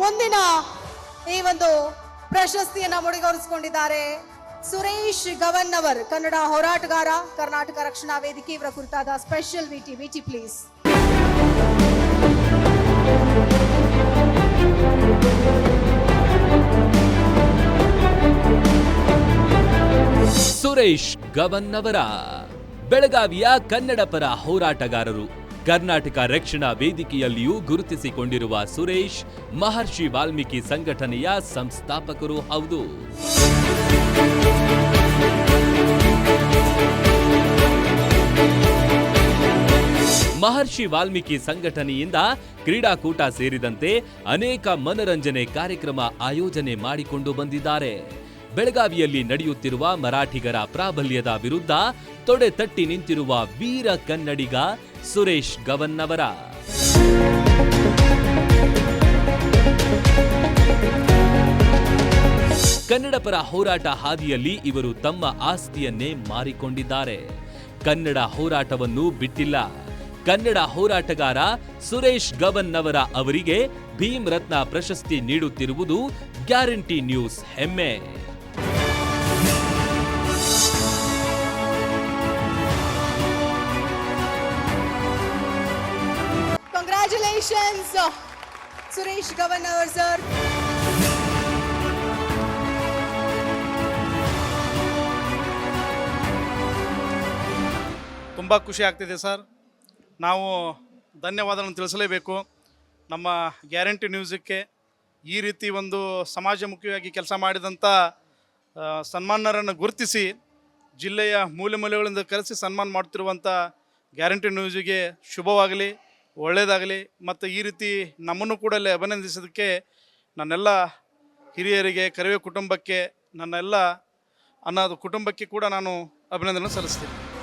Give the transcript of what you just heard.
ಮುಂದಿನ ಈ ಒಂದು ಪ್ರಶಸ್ತಿಯನ್ನ ಮುಡಿಗೌರಿಸಿಕೊಂಡಿದ್ದಾರೆ ಸುರೇಶ್ ಗವನ್ನವರ್, ಕನ್ನಡ ಹೋರಾಟಗಾರ, ಕರ್ನಾಟಕ ರಕ್ಷಣಾ ವೇದಿಕೆ. ಇವರ ಕುರಿತಾದ special VT VT please. Suresh Gavannavar, ಬೆಳಗಾವಿಯ ಕನ್ನಡ ಪರ ಹೋರಾಟಗಾರರು. ಕರ್ನಾಟಕ ರಕ್ಷಣಾ ವೇದಿಕೆಯಲ್ಲಿಯೂ ಗುರುತಿಸಿಕೊಂಡಿರುವ ಸುರೇಶ್, ಮಹರ್ಷಿ ವಾಲ್ಮೀಕಿ ಸಂಘಟನೆಯ ಸಂಸ್ಥಾಪಕರು ಹೌದು. ಮಹರ್ಷಿ ವಾಲ್ಮೀಕಿ ಸಂಘಟನೆಯಿಂದ ಕ್ರೀಡಾಕೂಟ ಸೇರಿದಂತೆ ಅನೇಕ ಮನರಂಜನೆ ಕಾರ್ಯಕ್ರಮ ಆಯೋಜನೆ ಮಾಡಿಕೊಂಡು ಬಂದಿದ್ದಾರೆ. ಬೆಳಗಾವಿಯಲ್ಲಿ ನಡೆಯುತ್ತಿರುವ ಮರಾಠಿಗರ ಪ್ರಾಬಲ್ಯದ ವಿರುದ್ಧ ತೊಡೆ ತಟ್ಟಿ ನಿಂತಿರುವ ವೀರ ಕನ್ನಡಿಗ ಸುರೇಶ್ ಗವನ್ನವರ ಕನ್ನಡ ಪರ ಹೋರಾಟ ಹಾದಿಯಲ್ಲಿ ಇವರು ತಮ್ಮ ಆಸ್ತಿಯನ್ನೇ ಮಾರಿಕೊಂಡಿದ್ದಾರೆ. ಕನ್ನಡ ಹೋರಾಟವನ್ನು ಬಿಟ್ಟಿಲ್ಲ. ಕನ್ನಡ ಹೋರಾಟಗಾರ ಸುರೇಶ್ ಗವನ್ನವರ ಅವರಿಗೆ ಭೀಮ್ ರತ್ನ ಪ್ರಶಸ್ತಿ ನೀಡುತ್ತಿರುವುದು ಗ್ಯಾರಂಟಿ ನ್ಯೂಸ್ ಹೆಮ್ಮೆ. ಕಂಗ್ರ್ಯಾಚುಲೇಷನ್ಸ್ Suresh Governor, ಸರ್ ತುಂಬ ಖುಷಿ ಆಗ್ತಿದೆ ಸರ್ ನಾವು ಧನ್ಯವಾದಗಳನ್ನು ತಿಳಿಸಲೇಬೇಕು. ನಮ್ಮ ಗ್ಯಾರಂಟಿ ನ್ಯೂಸಕ್ಕೆ ಈ ರೀತಿ ಒಂದು ಸಮಾಜಮುಖಿಯಾಗಿ ಕೆಲಸ ಮಾಡಿದಂಥ ಸನ್ಮಾನರನ್ನು ಗುರುತಿಸಿ ಜಿಲ್ಲೆಯ ಮೂಲೆ ಮೂಲೆಗಳಿಂದ ಕರೆಸಿ ಸನ್ಮಾನ ಮಾಡ್ತಿರುವಂಥ ಗ್ಯಾರಂಟಿ ನ್ಯೂಸಿಗೆ ಶುಭವಾಗಲಿ. ಒಳ್ಳೆಯದಾಗಲಿ ಮತ್ತು ಈ ರೀತಿ ನಮ್ಮನ್ನು ಕೂಡ ಅಲ್ಲಿ ಅಭಿನಂದಿಸೋದಕ್ಕೆ ನನ್ನೆಲ್ಲ ಹಿರಿಯರಿಗೆ, ಕರಿವೆ ಕುಟುಂಬಕ್ಕೆ, ನನ್ನೆಲ್ಲ ಅನ್ನೋದು ಕುಟುಂಬಕ್ಕೆ ಕೂಡ ನಾನು ಅಭಿನಂದನೆ ಸಲ್ಲಿಸ್ತೀನಿ.